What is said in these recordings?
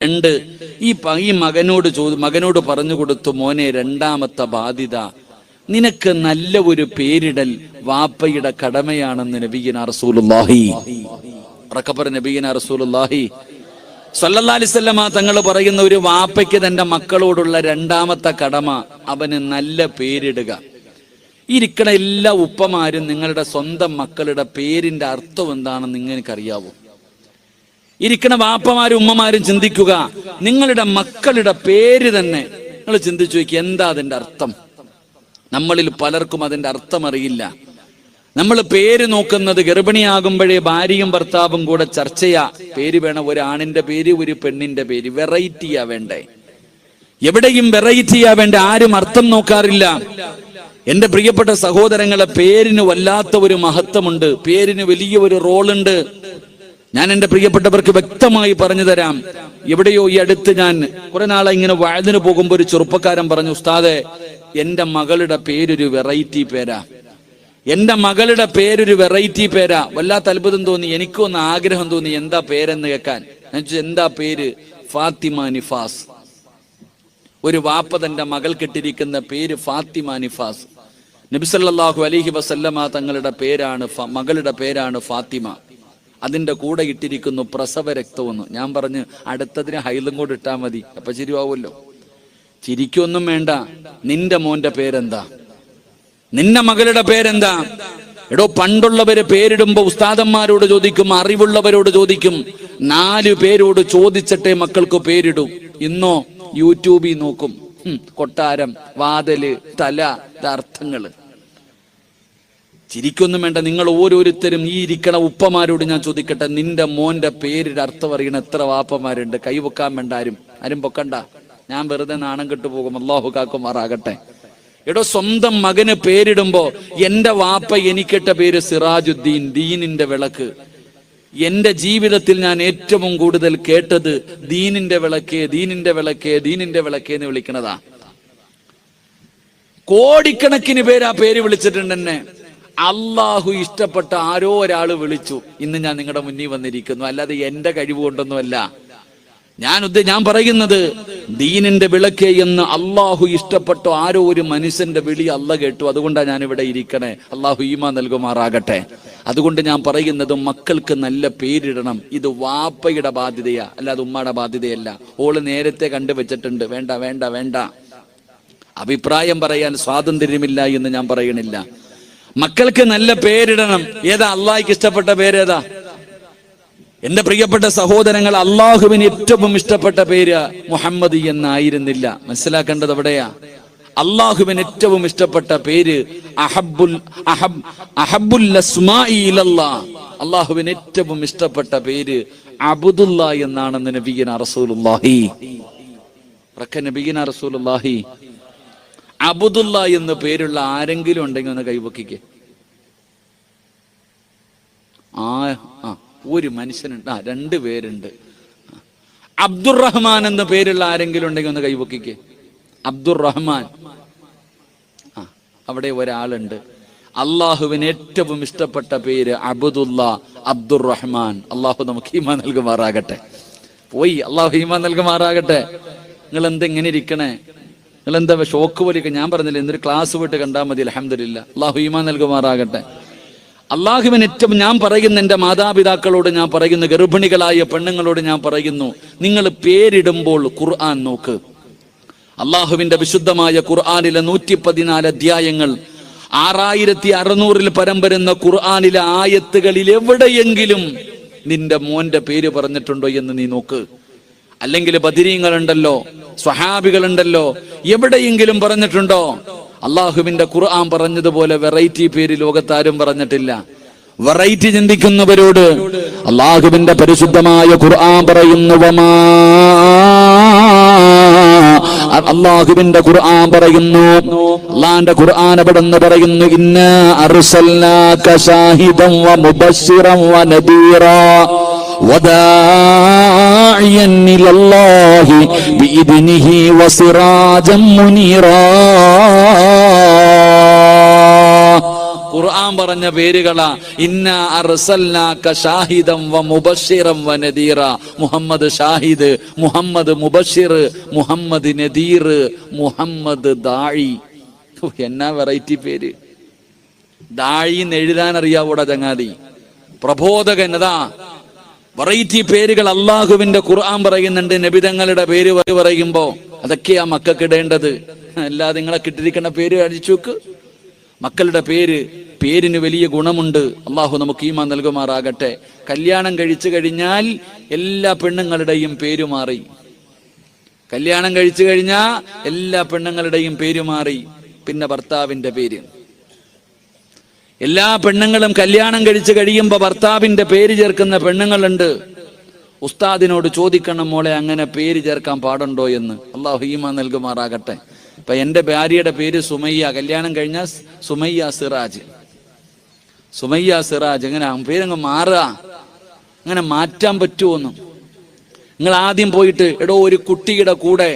രണ്ട് ഈ ഈ മകനോട് ചോദി മകനോട് പറഞ്ഞു കൊടുത്തു മോനെ രണ്ടാമത്തെ ബാധ്യത. നിനക്ക് നല്ല ഒരു പേരിടൽ വാപ്പയുടെ കടമയാണെന്ന് നബീന റസൂലുല്ലാഹി റക്കപ്പറ നബീന റസൂലുല്ലാഹി സല്ലല്ലാ അലൈഹി വസല്ലമ തങ്ങൾ പറയുന്ന ഒരു വാപ്പയ്ക്ക് തന്റെ മക്കളോടുള്ള രണ്ടാമത്തെ കടമ അവന് നല്ല പേരിടുക. ഇരിക്കണ എല്ലാ ഉപ്പമാരും നിങ്ങളുടെ സ്വന്തം മക്കളുടെ പേരിന്റെ അർത്ഥം എന്താണെന്ന് നിങ്ങൾക്കറിയാവോ? ഇരിക്കണ വാപ്പമാരും ഉമ്മമാരും ചിന്തിക്കുക. നിങ്ങളുടെ മക്കളുടെ പേര് തന്നെ നിങ്ങൾ ചിന്തിച്ചു നോക്കി എന്താ അതിന്റെ അർത്ഥം? നമ്മളിൽ പലർക്കും അതിന്റെ അർത്ഥം അറിയില്ല. നമ്മൾ പേര് നോക്കുന്നത് ഗർഭിണിയാകുമ്പോഴേ ഭാര്യയും ഭർത്താവും കൂടെ ചർച്ചയാ. പേര് വേണം ഒരു ആണിന്റെ പേര് ഒരു പെണ്ണിന്റെ പേര്. വെറൈറ്റിയാ വേണ്ടേ? എവിടെയും വെറൈറ്റിയാ വേണ്ട? ആരും അർത്ഥം നോക്കാറില്ല. എന്റെ പ്രിയപ്പെട്ട സഹോദരങ്ങളെ പേരിന് വല്ലാത്ത ഒരു മഹത്വമുണ്ട്. പേരിന് വലിയ ഒരു റോളുണ്ട്. ഞാൻ എന്റെ പ്രിയപ്പെട്ടവർക്ക് വ്യക്തമായി പറഞ്ഞു തരാം. എവിടെയോ ഈ അടുത്ത് ഞാൻ കുറെ നാളെ ഇങ്ങനെ വഴുതിന് പോകുമ്പോൾ ഒരു ചെറുപ്പക്കാരൻ പറഞ്ഞു ഉസ്താദെ എന്റെ മകളുടെ പേരൊരു വെറൈറ്റി പേരാ. എന്റെ മകളുടെ പേരൊരു വെറൈറ്റി പേരാ. വല്ലാത്ത അത്ഭുതം തോന്നി എനിക്കും ഒന്ന് ആഗ്രഹം തോന്നി എന്താ പേരെന്ന് കേൾക്കാൻ. എന്താ പേര്? ഫാത്തിമ നിഫാസ്. ഒരു വാപ്പ തന്റെ മകൾക്കിട്ടിരിക്കുന്ന പേര് ഫാത്തിമ നിഫാസ്. നബിസല്ലാഹു അലഹി വസല്ലമ തങ്ങളുടെ പേരാണ് മകളുടെ പേരാണ് ഫാത്തിമ. അതിന്റെ കൂടെ ഇട്ടിരിക്കുന്നു പ്രസവ രക്തമെന്ന് ഞാൻ പറഞ്ഞ് അടുത്തതിന് ഹൈലും കൂടെ ഇട്ടാൽ മതി. അപ്പൊ ശരിയാവുമല്ലോ. ചിരിക്കൊന്നും വേണ്ട. നിന്റെ മോന്റെ പേരെന്താ? നിന്റെ മകളുടെ പേരെന്താ? എടോ പണ്ടുള്ളവര് പേരിടുമ്പോ ഉസ്താദന്മാരോട് ചോദിക്കും അറിവുള്ളവരോട് ചോദിക്കും. നാല് പേരോട് ചോദിച്ചിട്ടേ മക്കൾക്ക് പേരിടും. ഇന്നോ യൂട്യൂബിൽ നോക്കും. കൊട്ടാരം വാതൽ തല അർത്ഥങ്ങൾ. ചിരിക്കൊന്നും വേണ്ട. നിങ്ങൾ ഓരോരുത്തരും ഈ ഇരിക്കണ ഉപ്പമാരോട് ഞാൻ ചോദിക്കട്ടെ. നിന്റെ മോന്റെ പേരിന്റെ അർത്ഥം അറിയണ എത്ര വാപ്പമാരുണ്ട് കൈവെക്കാൻ വേണ്ട ആരും. ആരും പൊക്കണ്ട. ഞാൻ വെറുതെ നാണം കെട്ടു പോകും. അള്ളാഹു കാക്കുമാറാകട്ടെ. എടോ സ്വന്തം മകന് പേരിടുമ്പോ എന്റെ വാപ്പ എനിക്കിട്ട പേര് സിറാജുദ്ദീൻ ദീനിന്റെ വിളക്ക്. എന്റെ ജീവിതത്തിൽ ഞാൻ ഏറ്റവും കൂടുതൽ കേട്ടത് ദീനിന്റെ വിളക്കേ ദീനിന്റെ വിളക്കേ ദീനിന്റെ വിളക്കേ എന്ന് വിളിക്കണതാ. കോടിക്കണക്കിന് പേര് ആ പേര് വിളിച്ചിട്ടുണ്ട് എന്നെ അള്ളാഹു ഇഷ്ടപ്പെട്ട ആരോ ഒരാൾ വിളിച്ചു. ഇന്ന് ഞാൻ നിങ്ങളുടെ മുന്നിൽ വന്നിരിക്കുന്നു. അല്ലാതെ എന്റെ കഴിവ് കൊണ്ടൊന്നുമല്ല. ഞാൻ ഞാൻ പറയുന്നത് ദീനിന്റെ വിളക്ക് എന്ന് അള്ളാഹു ഇഷ്ടപ്പെട്ട ആരോ ഒരു മനുഷ്യന്റെ വിളി അല്ല കേട്ടു. അതുകൊണ്ടാണ് ഞാൻ ഇവിടെ ഇരിക്കണേ. അള്ളാഹു ഈമ നൽകുമാറാകട്ടെ. അതുകൊണ്ട് ഞാൻ പറയുന്നത് മക്കൾക്ക് നല്ല പേരിടണം. ഇത് വാപ്പയുടെ ബാധ്യതയാ. അല്ലാതെ ഉമ്മയുടെ ബാധ്യതയല്ല. ഓൾ നേരത്തെ കണ്ടുവച്ചിട്ടുണ്ട്. വേണ്ട വേണ്ട വേണ്ട. അഭിപ്രായം പറയാൻ സ്വാതന്ത്ര്യമില്ല എന്ന് ഞാൻ പറയണില്ല. മക്കൾക്ക് നല്ല പേരിടണം. ഏതാ അള്ളാഹിക്ക് ഇഷ്ടപ്പെട്ട പേരേതാ? എന്റെ പ്രിയപ്പെട്ട സഹോദരങ്ങൾ അള്ളാഹുവിന് ഏറ്റവും ഇഷ്ടപ്പെട്ട പേര് മുഹമ്മദ് എന്നായിരുന്നില്ല. മനസ്സിലാക്കേണ്ടത് എവിടെയാ? അള്ളാഹുവിന് ഏറ്റവും ഇഷ്ടപ്പെട്ട പേര് അഹബുൽ അഹബ് അഹബുൽ. അള്ളാഹുവിന് ഏറ്റവും ഇഷ്ടപ്പെട്ട പേര് അബുദുല്ല എന്നാണ് നബീന റസൂലുള്ളാഹി. റക്ക നബീന അബുദുല്ല എന്ന് പേരുള്ള ആരെങ്കിലും ഉണ്ടെങ്കിൽ ഒന്ന് കൈവക്കിക്ക് ആ ആ ഒരു മനുഷ്യനുണ്ട്. ആ രണ്ട് പേരുണ്ട്. അബ്ദുറഹ്മാൻ എന്ന പേരുള്ള ആരെങ്കിലും ഉണ്ടെങ്കിൽ ഒന്ന് കൈവക്കിക്ക് അബ്ദുറഹ്മാൻ. ആ അവിടെ ഒരാളുണ്ട്. അള്ളാഹുവിന് ഏറ്റവും ഇഷ്ടപ്പെട്ട പേര് അബുദുല്ല അബ്ദുറഹ്മാൻ. അള്ളാഹു നമുക്ക് ഈമാൻ നൽകുമാറാകട്ടെ. പോയി അള്ളാഹു ഈമാൻ നൽകുമാറാകട്ടെ. നിങ്ങൾ എന്തെങ്ങനെ ഇരിക്കണേ? നിങ്ങൾ എന്താ ഷോക്ക് പോലെയൊക്കെ ഞാൻ പറഞ്ഞില്ല? എന്തൊരു ക്ലാസ് പോയിട്ട് കണ്ടാൽ മതി അലഹമില്ല അള്ളാഹു ഈമാൻ നൽകുമാറാകട്ടെ. അള്ളാഹുവിന് ഏറ്റവും ഞാൻ പറയുന്ന എന്റെ മാതാപിതാക്കളോട് ഞാൻ പറയുന്നു ഗർഭിണികളായ പെണ്ണുങ്ങളോട് ഞാൻ പറയുന്നു നിങ്ങൾ പേരിടുമ്പോൾ ഖുർആൻ നോക്ക്. അള്ളാഹുവിന്റെ വിശുദ്ധമായ ഖുർആാനിലെ നൂറ്റി പതിനാല് അധ്യായങ്ങൾ ആറായിരത്തി അറുന്നൂറിൽ പരം വരുന്ന ഖുർആാനിലെ ആയത്തുകളിൽ എവിടെയെങ്കിലും നിന്റെ മോന്റെ പേര് പറഞ്ഞിട്ടുണ്ടോ എന്ന് നീ നോക്ക്. അല്ലെങ്കിൽ ബദിരീങ്ങളുണ്ടല്ലോ സ്വഹാബികളുണ്ടല്ലോ. എവിടെയെങ്കിലും പറഞ്ഞിട്ടുണ്ടോ? അള്ളാഹുവിന്റെ ഖുർആൻ പറഞ്ഞതുപോലെ വെറൈറ്റി പേര് ലോകത്താരും പറഞ്ഞിട്ടില്ല. വെറൈറ്റി ചിന്തിക്കുന്നവരോട് അള്ളാഹുവിന്റെ പരിശുദ്ധമായ ഖുർആൻ പറയുന്നു വമാ അള്ളാഹുവിന്റെ ഖുർആൻ പറയുന്നു അള്ളാന്റെ ഖുർആൻ അവിടെ നിന്ന് പറയുന്നു ഇന്ന അർസൽനാക ഷാഹിദൻ വ മുബശ്ശിറൻ വ നദീറാ وداعيا إلى الله بإذنه وسراجا منيرا ഖുർആൻ പറഞ്ഞ പേരുകളാ ഇന്ന അർസൽനാക ഷാഹിദം വ മുബശ്ശിറം വ നദീറ മുഹമ്മദ് ഷാഹിദ് മുഹമ്മദ് മുബശ്ശിർ മുഹമ്മദ് നദീർ മുഹമ്മദ് ദാഴി ഹോ, എന്നാ വെറൈറ്റി പേര് ദാഴി എന്ന് എഴുതാൻ അറിയാവൂടാ ചങ്ങാതി പ്രബോധകൻ അതാ വെറൈറ്റി പേരുകൾ അള്ളാഹുവിന്റെ ഖുർആൻ പറയുന്നുണ്ട്. നബിതങ്ങളുടെ പേര് പറ- പറയുമ്പോ അതൊക്കെയാ മക്കൾക്ക് ഇടേണ്ടത്. അല്ലാതെ നിങ്ങളെ കിട്ടിരിക്കുന്ന പേര് അടിച്ചു വെക്ക്. മക്കളുടെ പേര് പേരിന് വലിയ ഗുണമുണ്ട്. അള്ളാഹു നമുക്ക് ഈമാ നൽകുമാറാകട്ടെ. കല്യാണം കഴിച്ചു കഴിഞ്ഞാൽ എല്ലാ പെണ്ണുങ്ങളുടെയും പേര് മാറി. കല്യാണം കഴിച്ചു കഴിഞ്ഞാൽ എല്ലാ പെണ്ണുങ്ങളുടെയും പേര് മാറി. പിന്നെ ഭർത്താവിന്റെ പേര്. എല്ലാ പെണ്ണുങ്ങളും കല്യാണം കഴിച്ച് കഴിയുമ്പോൾ ഭർത്താവിന്റെ പേര് ചേർക്കുന്ന പെണ്ണുങ്ങളുണ്ട്. ഉസ്താദിനോട് ചോദിക്കണം മോളെ അങ്ങനെ പേര് ചേർക്കാൻ പാടുണ്ടോ എന്ന്? അള്ളാഹു ഹീമ നൽകുമാറാകട്ടെ. ഇപ്പൊ എന്റെ ഭാര്യയുടെ പേര് സുമയ്യ. കല്യാണം കഴിഞ്ഞാൽ സുമയ്യ സിറാജ്. സുമയ്യ സിറാജ് എങ്ങനെ ആ പേരങ്ങ് മാറുക. അങ്ങനെ മാറ്റാൻ പറ്റുമോന്നും നിങ്ങൾ ആദ്യം പോയിട്ട് എടോ ഒരു കുട്ടിയുടെ കൂടെ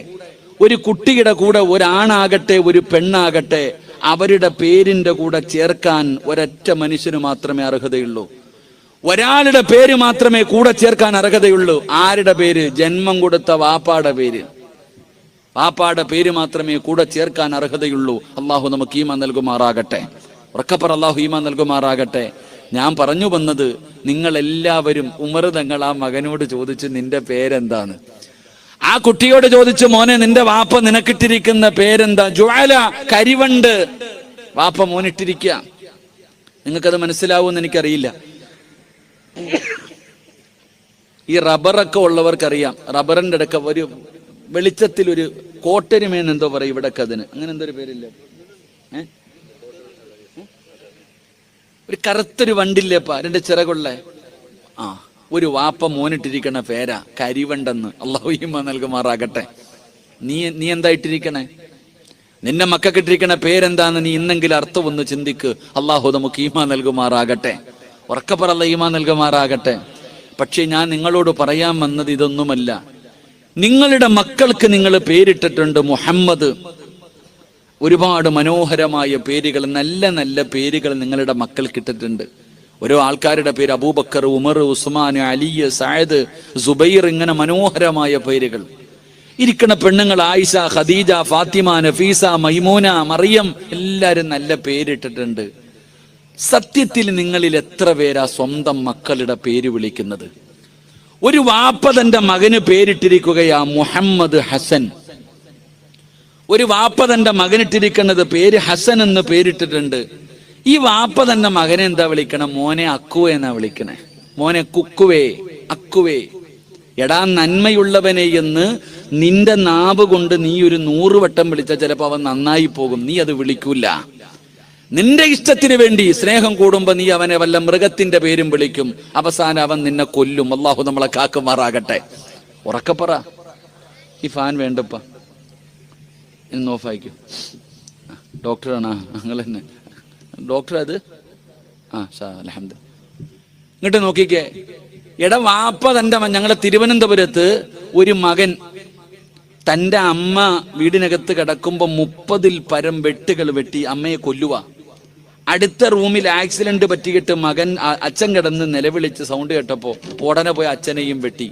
ഒരു കുട്ടിയുടെ കൂടെ ഒരാണാകട്ടെ ഒരു പെണ്ണാകട്ടെ അവരുടെ പേരിന്റെ കൂടെ ചേർക്കാൻ ഒരൊറ്റ മനുഷ്യന് മാത്രമേ അർഹതയുള്ളൂ. ഒരാളുടെ പേര് മാത്രമേ കൂടെ ചേർക്കാൻ അർഹതയുള്ളൂ. ആരുടെ പേര്? ജന്മം കൊടുത്ത വാപ്പാടെ പേര്. വാപ്പാടെ പേര് മാത്രമേ കൂടെ ചേർക്കാൻ അർഹതയുള്ളൂ. അള്ളാഹു നമുക്ക് ഈമ നൽകുമാറാകട്ടെ. ഉറക്കപ്പർ അള്ളാഹു ഈമ നൽകുമാറാകട്ടെ. ഞാൻ പറഞ്ഞു വന്നത് നിങ്ങൾ എല്ലാവരും ഉമർ തങ്ങൾ ആ മകനോട് ചോദിച്ചു നിന്റെ പേരെന്താണ്? ആ കുട്ടിയോട് ചോദിച്ചു മോനെ നിന്റെ വാപ്പ നിനക്കിട്ടിരിക്കുന്ന പേരെന്താ? ജ്വാല കരിവണ്ട്. വാപ്പ മോനിട്ടിരിക്കുക നിങ്ങൾക്കത് മനസ്സിലാവുമെന്ന് എനിക്കറിയില്ല. ഈ റബ്ബറൊക്കെ ഉള്ളവർക്കറിയാം. റബ്ബറിന്റെ ഇടയ്ക്ക് ഒരു വെളിച്ചത്തിൽ ഒരു കോട്ടരുമേന്ന് എന്തോ പറയും ഇവിടെ അതിന്. അങ്ങനെ എന്തോ ഒരു പേരില്ല? ഒരു കറുത്തൊരു വണ്ടില്ലേപ്പാ രണ്ട് ചിറകുള്ള? ആ. ഒരു വാപ്പ മോനിട്ടിരിക്കണ പേരാ കരിവണ്ടെന്ന് അള്ളാഹുഹിമ നൽകുമാറാകട്ടെ. നീ നീ എന്താ ഇട്ടിരിക്കണേ? നിന്റെ മക്കൾക്ക് ഇട്ടിരിക്കണ പേരെന്താന്ന് നീ ഇന്നെങ്കിലും അർത്ഥം ഒന്ന് ചിന്തിക്ക്. അള്ളാഹു നമുക്ക് ഈമ നൽകുമാറാകട്ടെ. ഉറക്കപ്പറല്ല ഈമ നൽകുമാറാകട്ടെ. പക്ഷേ ഞാൻ നിങ്ങളോട് പറയാൻ വന്നത് ഇതൊന്നുമല്ല. നിങ്ങളുടെ മക്കൾക്ക് നിങ്ങൾ പേരിട്ടിട്ടുണ്ട് മുഹമ്മദ്. ഒരുപാട് മനോഹരമായ പേരുകൾ നല്ല നല്ല പേരുകൾ നിങ്ങളുടെ മക്കൾക്ക് ഇട്ടിട്ടുണ്ട്. ഓരോ ആൾക്കാരുടെ പേര് അബൂബക്കർ ഉമർ ഉസ്മാൻ അലി സായദ് സുബൈർ ഇങ്ങനെ മനോഹരമായ പേരുകൾ. ഇരിക്കണ പെണ്ണുങ്ങൾ ആയിഷ ഖദീജ ഫാത്തിമ നഫീസ മൈമൂന മറിയം എല്ലാവരും നല്ല പേരിട്ടിട്ടുണ്ട്. സത്യത്തിൽ നിങ്ങളിൽ എത്ര പേരാ സ്വന്തം മക്കളുടെ പേര് വിളിക്കുന്നത്? ഒരു വാപ്പ തന്റെ മകന് പേരിട്ടിരിക്കുകയാ മുഹമ്മദ് ഹസൻ. ഒരു വാപ്പ തന്റെ മകനിട്ടിരിക്കുന്നത് പേര് ഹസൻ എന്ന് പേരിട്ടിട്ടുണ്ട്. ഈ വാപ്പ തന്നെ മകനെ എന്താ വിളിക്കണം? മോനെ അക്കുവേ എന്നാ വിളിക്കണേ? മോനെ കുക്കുവേ അക്കുവേ. എടാ നന്മയുള്ളവനെ എന്ന് നിന്റെ നാവ് കൊണ്ട് നീ ഒരു നൂറ് വട്ടം വിളിച്ചാൽ ചിലപ്പോ അവൻ നന്നായി പോകും. നീ അത് വിളിക്കൂല. നിന്റെ ഇഷ്ടത്തിന് വേണ്ടി സ്നേഹം കൂടുമ്പോ നീ അവനെ വല്ല മൃഗത്തിന്റെ പേരും വിളിക്കും. അവസാനം അവൻ നിന്നെ കൊല്ലും. അള്ളാഹു നമ്മളെ കാക്കുമാറാകട്ടെ. ഉറക്കപ്പറ ഈ ഫാൻ വേണ്ടപ്പ. ഇന്ന് ഓഫായിക്കും. ഡോക്ടറാണ്. നിങ്ങൾ തന്നെ. ഡോക്ടർ അത്? ആ സാ അലഹമ്മദ് ഇങ്ങോട്ട് നോക്കിക്കേ. എടാ വാപ്പ തന്റെ ഞങ്ങളെ തിരുവനന്തപുരത്ത് ഒരു മകൻ തന്റെ അമ്മ വീടിനകത്ത് കിടക്കുമ്പോൾ മുപ്പതിൽ പരം വെട്ടുകൾ വെട്ടി അമ്മയെ കൊല്ലുക അടുത്ത റൂമിൽ ആക്സിഡന്റ് പറ്റിയിട്ട് മകൻ അച്ഛൻ കിടന്ന് നിലവിളിച്ച് സൗണ്ട് കേട്ടപ്പോൾ ഉടനെ പോയി അച്ഛനെയും വെട്ടി.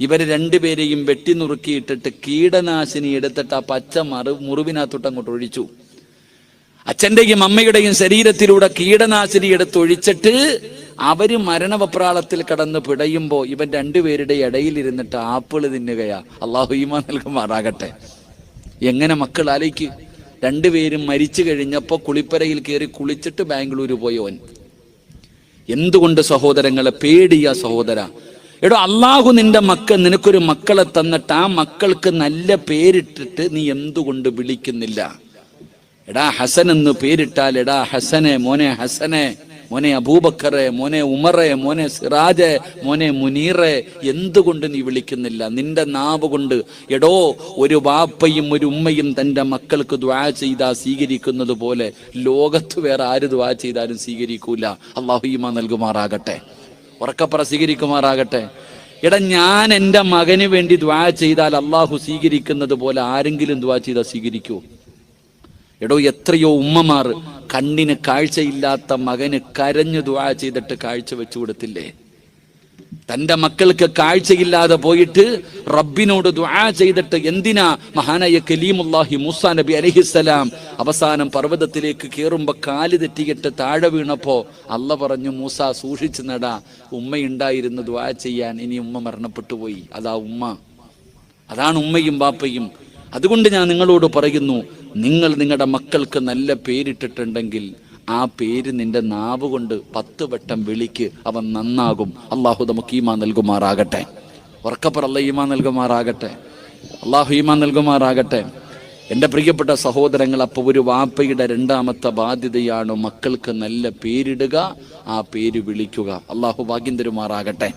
ഇവർ രണ്ടുപേരെയും വെട്ടി നുറുക്കിയിട്ടിട്ട് കീടനാശിനി എടുത്തിട്ട് ആ പച്ച മറു മുറിവിനകത്തോട്ട് അങ്ങോട്ട് ഒഴിച്ചു. അച്ഛന്റെയും അമ്മയുടെയും ശരീരത്തിലൂടെ കീടനാശിനി എടുത്തൊഴിച്ചിട്ട് അവർ മരണവപ്രാളത്തിൽ കടന്ന് പിടയുമ്പോൾ ഇവൻ രണ്ടുപേരുടെ ഇടയിൽ ഇരുന്നിട്ട് ആപ്പിൾ തിന്നുകയാ. അള്ളാഹു ഈമാ നൽകുമാറാകട്ടെ. എങ്ങനെ മക്കൾ ആലോചിക്ക് രണ്ടുപേരും മരിച്ചു കഴിഞ്ഞപ്പോൾ കുളിപ്പരയിൽ കയറി കുളിച്ചിട്ട് ബാംഗ്ലൂർ പോയവൻ എന്തുകൊണ്ട് സഹോദരങ്ങളെ പേടിയ സഹോദര? എടോ അള്ളാഹു നിന്റെ മക്കൾ നിനക്കൊരു മക്കളെ തന്നിട്ട് ആ മക്കൾക്ക് നല്ല പേരിട്ടിട്ട് നീ എന്തുകൊണ്ട് വിളിക്കുന്നില്ല? എടാ ഹസൻ എന്ന് പേരിട്ടാൽ എടാ ഹസനെ മോനെ ഹസനെ മോനെ അബൂബക്കറെ മോനെ ഉമറെ മോനെ സിറാജെ മോനെ മുനീറെ എന്തുകൊണ്ട് നീ വിളിക്കുന്നില്ല? നിന്റെ നാവ് കൊണ്ട് എടോ ഒരു വാപ്പയും ഒരു ഉമ്മയും തന്റെ മക്കൾക്ക് ദ്വാ ചെയ്താ സ്വീകരിക്കുന്നത് പോലെ ലോകത്ത് വേറെ ആര് ദ്വാ ചെയ്താലും സ്വീകരിക്കൂല. അള്ളാഹു ഈമ നൽകുമാറാകട്ടെ. ഉറക്കപ്പറ സ്വീകരിക്കുമാറാകട്ടെ. എടാ ഞാൻ എന്റെ മകന് വേണ്ടി ദ്വാ ചെയ്താൽ അള്ളാഹു സ്വീകരിക്കുന്നത് പോലെ ആരെങ്കിലും ദ്വാ ചെയ്താൽ സ്വീകരിക്കൂ? എടോ എത്രയോ ഉമ്മമാർ കണ്ണിന് കാഴ്ചയില്ലാത്ത മകന് കരഞ്ഞു ദുആ ചെയ്തിട്ട് കാഴ്ച വെച്ചു കൊടുത്തില്ലേ? തന്റെ മക്കൾക്ക് കാഴ്ചയില്ലാതെ പോയിട്ട് റബ്ബിനോട് ദുആ ചെയ്തിട്ട് എന്തിനാ മഹാനായ കലീമുല്ലാഹി മൂസ നബി അലഹിസ്സലാം അവസാനം പർവതത്തിലേക്ക് കയറുമ്പോ കാൽ തെറ്റിയിട്ട് താഴെ വീണപ്പോ അല്ല പറഞ്ഞു മൂസ സൂക്ഷിച്ചു നടാ ഉമ്മയുണ്ടായിരുന്നു ദുആ ചെയ്യാൻ ഇനി ഉമ്മ മരണപ്പെട്ടു പോയി. അതാ ഉമ്മ. അതാണ് ഉമ്മയും ബാപ്പയും. അതുകൊണ്ട് ഞാൻ നിങ്ങളോട് പറയുന്നു നിങ്ങൾ നിങ്ങളുടെ മക്കൾക്ക് നല്ല പേരിട്ടിട്ടുണ്ടെങ്കിൽ ആ പേര് നിന്റെ നാവ് കൊണ്ട് പത്ത് വട്ടം വിളിക്ക് അവൻ നന്നാകും. അള്ളാഹു നമുക്ക് ഈമാ നൽകുമാറാകട്ടെ. ഉറക്കപ്പറല്ല ഈമാ നൽകുമാറാകട്ടെ. അള്ളാഹു ഈമാ നൽകുമാറാകട്ടെ. എന്റെ പ്രിയപ്പെട്ട സഹോദരങ്ങൾ അപ്പോൾ ഒരു വാപ്പയുടെ രണ്ടാമത്തെ ബാധ്യതയാണ് മക്കൾക്ക് നല്ല പേരിടുക ആ പേര് വിളിക്കുക. അള്ളാഹു ഭാഗ്യം തരുമാറാകട്ടെ.